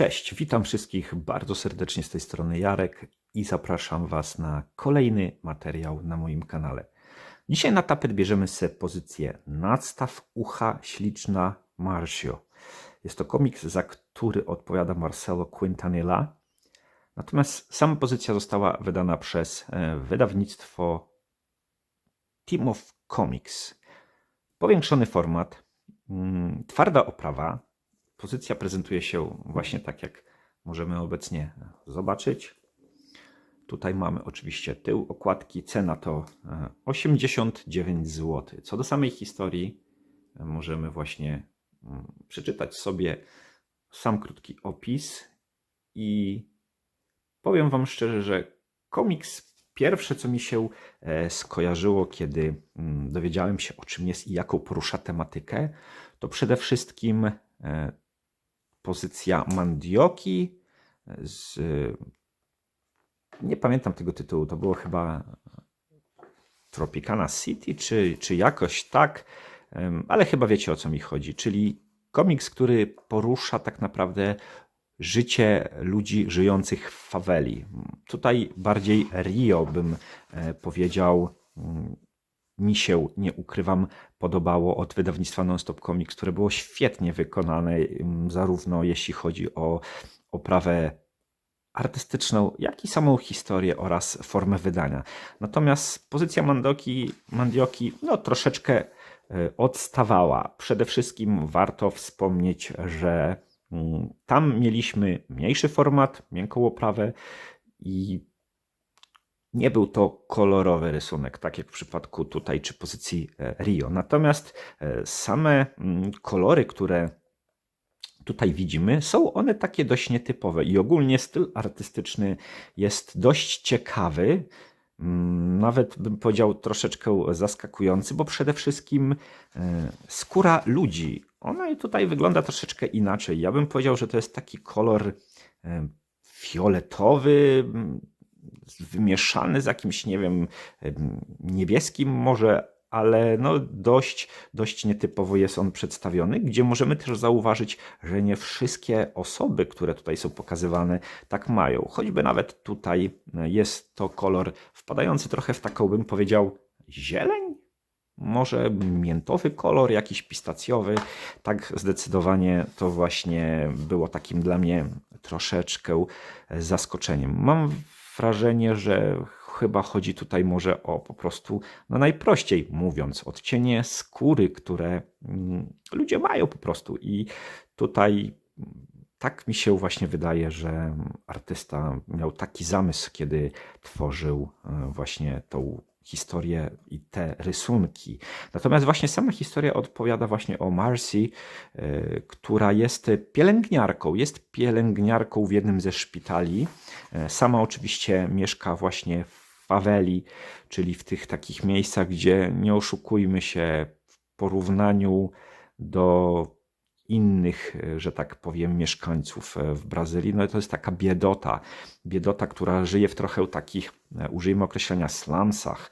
Cześć, witam wszystkich bardzo serdecznie z tej strony Jarek i zapraszam Was na kolejny materiał na moim kanale. Dzisiaj na tapet bierzemy sobie pozycję Nadstaw ucha śliczna Marcio. Jest to komiks, za który odpowiada Marcelo Quintanilla. Natomiast sama pozycja została wydana przez e, wydawnictwo Team of Comics. Powiększony format, mm, twarda oprawa, Pozycja prezentuje się właśnie tak, jak możemy obecnie zobaczyć. Tutaj mamy oczywiście tył okładki. Cena to 89 e, zł. Co do samej historii, e, możemy właśnie mm, przeczytać sobie sam krótki opis i powiem Wam szczerze, że komiks pierwsze, co mi się e, skojarzyło, kiedy mm, dowiedziałem się, o czym jest i jaką porusza tematykę, to przede wszystkim pozycja Mandioki z... Nie pamiętam tego tytułu, to było chyba Tropicana City, czy, czy jakoś tak, ale chyba wiecie o co mi chodzi, czyli komiks, który porusza tak naprawdę życie ludzi żyjących w faweli. Tutaj bardziej Rio bym e, powiedział, mm, mi się, nie ukrywam, podobało od wydawnictwa Nonstop Comics, które było świetnie wykonane, mm, zarówno jeśli chodzi o oprawę artystyczną, jak i samą historię oraz formę wydania. Natomiast pozycja Mandoki, Mandioki no, troszeczkę e, odstawała. Przede wszystkim warto wspomnieć, że mm, tam mieliśmy mniejszy format, miękką oprawę i nie był to kolorowy rysunek, tak jak w przypadku tutaj czy pozycji e, Rio. Natomiast e, same mm, kolory, które tutaj widzimy, są one takie dość nietypowe i ogólnie styl artystyczny jest dość ciekawy. Mm, nawet bym powiedział troszeczkę zaskakujący, bo przede wszystkim e, skóra ludzi, ona tutaj wygląda troszeczkę inaczej. Ja bym powiedział, że to jest taki kolor fioletowy, wymieszany z jakimś, nie wiem, niebieskim może, ale no dość, dość nietypowo jest on przedstawiony, gdzie możemy też zauważyć, że nie wszystkie osoby, które tutaj są pokazywane, tak mają. Choćby nawet tutaj jest to kolor wpadający trochę w taką, bym powiedział, zieleń, może miętowy kolor, jakiś pistacjowy. Tak zdecydowanie to właśnie było takim dla mnie troszeczkę zaskoczeniem. Mam wrażenie, że chyba chodzi tutaj może o po prostu, no najprościej mówiąc, odcienie skóry, które mm, ludzie mają po prostu. I tutaj tak mi się właśnie wydaje, że artysta miał taki zamysł, kiedy tworzył e, właśnie tą historię i te rysunki. Natomiast właśnie sama historia odpowiada właśnie o Marcy, e, która jest pielęgniarką. Jest pielęgniarką w jednym ze szpitali. E, sama oczywiście mieszka właśnie w faweli, czyli w tych takich miejscach, gdzie nie oszukujmy się w porównaniu do innych, e, że tak powiem, mieszkańców w Brazylii. No to jest taka biedota. Biedota, która żyje w trochę takich, użyjmy określenia, slumsach.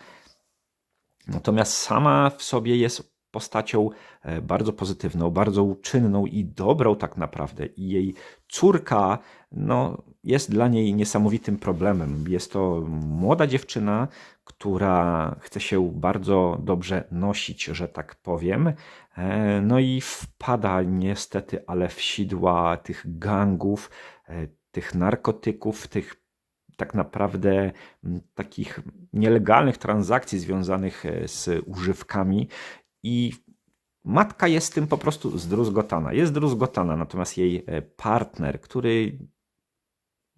Natomiast sama w sobie jest postacią e, bardzo pozytywną, bardzo uczynną i dobrą tak naprawdę. I jej córka no, jest dla niej niesamowitym problemem. Jest to młoda dziewczyna, która chce się bardzo dobrze nosić, że tak powiem. E, no i wpada niestety, ale w sidła tych gangów, e, tych narkotyków, tych tak naprawdę takich nielegalnych transakcji związanych z używkami i matka jest tym po prostu zdruzgotana. Jest zdruzgotana, natomiast jej e, partner, który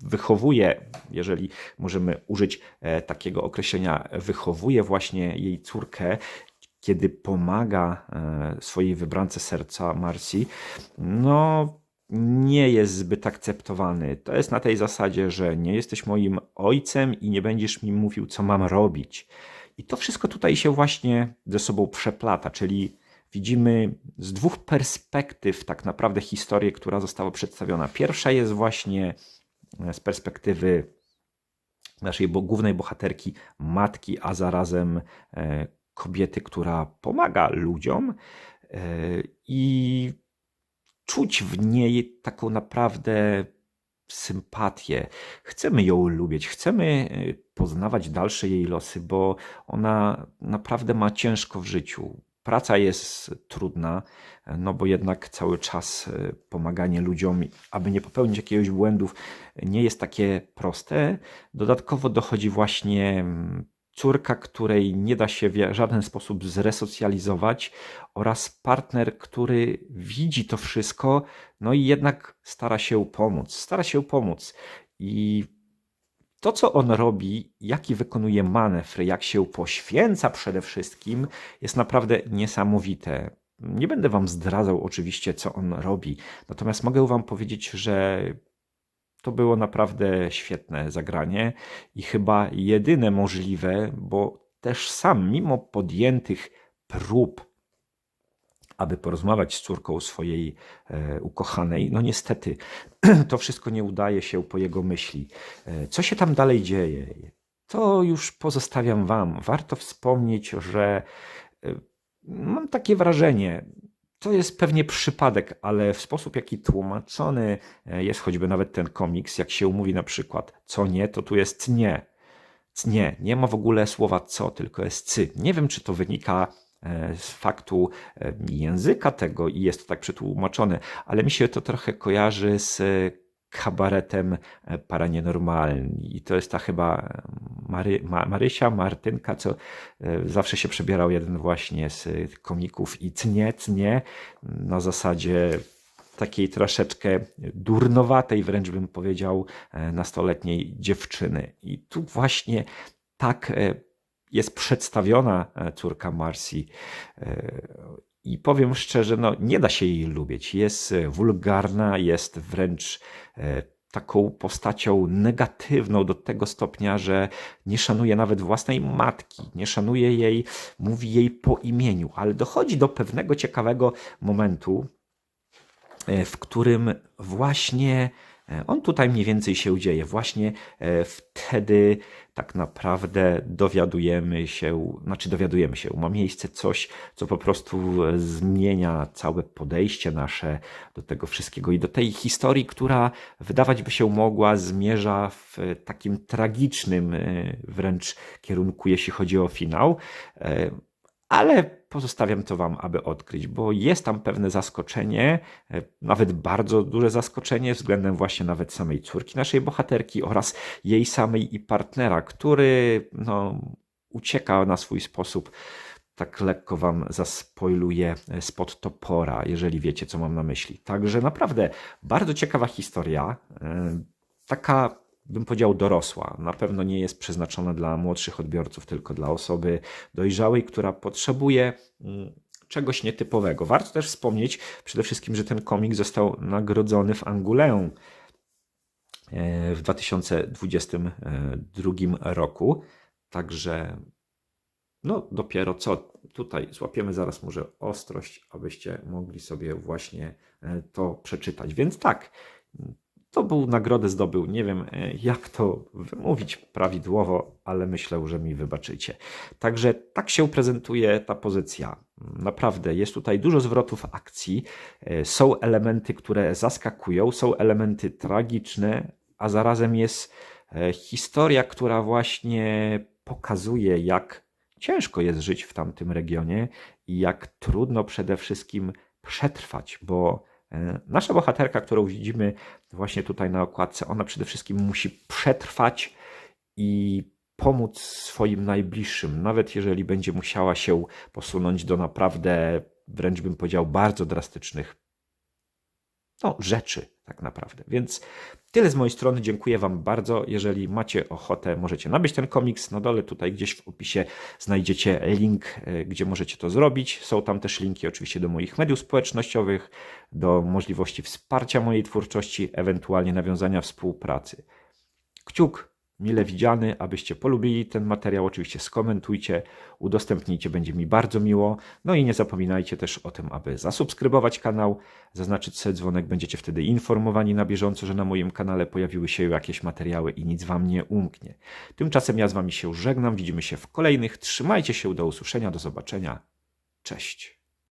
wychowuje, jeżeli możemy użyć e, takiego określenia, wychowuje właśnie jej córkę, kiedy pomaga swojej wybrance serca Marcji, no nie jest zbyt akceptowany. To jest na tej zasadzie, że nie jesteś moim ojcem i nie będziesz mi mówił, co mam robić. I to wszystko tutaj się właśnie ze sobą przeplata, czyli widzimy z dwóch perspektyw tak naprawdę historię, która została przedstawiona. Pierwsza jest właśnie e, z perspektywy naszej głównej bohaterki, matki, a zarazem e, kobiety, która pomaga ludziom. E, I czuć w niej taką naprawdę sympatię, chcemy ją lubić, chcemy y, poznawać dalsze jej losy, bo ona naprawdę ma ciężko w życiu. Praca jest trudna, no bo jednak cały czas y, pomaganie ludziom, aby nie popełnić jakiegoś błędów, nie jest takie proste. Dodatkowo dochodzi właśnie mm, córka, której nie da się w żaden sposób zresocjalizować, oraz partner, który widzi to wszystko, no i jednak stara się pomóc. Stara się pomóc. I to, co on robi, jaki wykonuje manewr, jak się poświęca przede wszystkim, jest naprawdę niesamowite. Nie będę wam zdradzał oczywiście, co on robi, natomiast mogę wam powiedzieć, że to było naprawdę świetne zagranie i chyba jedyne możliwe, bo też sam, mimo podjętych prób, aby porozmawiać z córką swojej e, ukochanej, no niestety to wszystko nie udaje się po jego myśli. E, co się tam dalej dzieje? To już pozostawiam Wam. Warto wspomnieć, że e, mam takie wrażenie, to jest pewnie przypadek, ale w sposób, jaki tłumaczony e, jest choćby nawet ten komiks, jak się mówi na przykład co nie, to tu jest nie. Nie, nie ma w ogóle słowa co, tylko jest cy. Nie wiem, czy to wynika e, z faktu e, języka tego i jest to tak przetłumaczone, ale mi się to trochę kojarzy z kabaretem e, Paranienormalni. I to jest ta chyba e, Mary, Ma, Marysia, Martynka, co e, zawsze się przebierał jeden właśnie z komików i cnie, cnie, na zasadzie takiej troszeczkę durnowatej, wręcz bym powiedział, nastoletniej dziewczyny. I tu właśnie tak jest przedstawiona córka Marsi i powiem szczerze, no, nie da się jej lubić. Jest e, wulgarna, jest wręcz e, taką postacią negatywną do tego stopnia, że nie szanuje nawet własnej matki, nie szanuje jej, mówi jej po imieniu, ale dochodzi do pewnego ciekawego momentu, e, w którym właśnie on tutaj mniej więcej się dzieje. Właśnie wtedy tak naprawdę dowiadujemy się, znaczy dowiadujemy się, ma miejsce coś, co po prostu zmienia całe podejście nasze do tego wszystkiego i do tej historii, która wydawać by się mogła, zmierza w takim tragicznym e, wręcz kierunku, jeśli chodzi o finał. Ale pozostawiam to Wam, aby odkryć, bo jest tam pewne zaskoczenie, e, nawet bardzo duże zaskoczenie względem właśnie nawet samej córki naszej bohaterki oraz jej samej i partnera, który no, ucieka na swój sposób. Tak lekko Wam zaspoiluję e, spod topora, jeżeli wiecie, co mam na myśli. Także naprawdę bardzo ciekawa historia. E, taka bym powiedział, dorosła. Na pewno nie jest przeznaczona dla młodszych odbiorców, tylko dla osoby dojrzałej, która potrzebuje mm, czegoś nietypowego. Warto też wspomnieć przede wszystkim, że ten komik został nagrodzony w Anguleum e, w 2022 roku. Także no dopiero co tutaj złapiemy zaraz może ostrość, abyście mogli sobie właśnie e, to przeczytać. Więc tak, to był nagrodę zdobył. Nie wiem, e, jak to wymówić prawidłowo, ale myślę, że mi wybaczycie. Także tak się prezentuje ta pozycja. Naprawdę jest tutaj dużo zwrotów akcji. E, są elementy, które zaskakują, są elementy tragiczne, a zarazem jest e, historia, która właśnie pokazuje, jak ciężko jest żyć w tamtym regionie i jak trudno przede wszystkim przetrwać, bo nasza bohaterka, którą widzimy właśnie tutaj na okładce, ona przede wszystkim musi przetrwać i pomóc swoim najbliższym, nawet jeżeli będzie musiała się posunąć do naprawdę, wręcz bym powiedział, bardzo drastycznych no, rzeczy, tak naprawdę. Więc tyle z mojej strony. Dziękuję Wam bardzo. Jeżeli macie ochotę, możecie nabyć ten komiks. Na dole tutaj gdzieś w opisie znajdziecie link, e, gdzie możecie to zrobić. Są tam też linki oczywiście do moich mediów społecznościowych, do możliwości wsparcia mojej twórczości, ewentualnie nawiązania współpracy. Kciuk mile widziany, abyście polubili ten materiał. Oczywiście skomentujcie, udostępnijcie, będzie mi bardzo miło. No i nie zapominajcie też o tym, aby zasubskrybować kanał, zaznaczyć sobie dzwonek, będziecie wtedy informowani na bieżąco, że na moim kanale pojawiły się jakieś materiały i nic Wam nie umknie. Tymczasem ja z Wami się żegnam, widzimy się w kolejnych. Trzymajcie się, do usłyszenia, do zobaczenia. Cześć.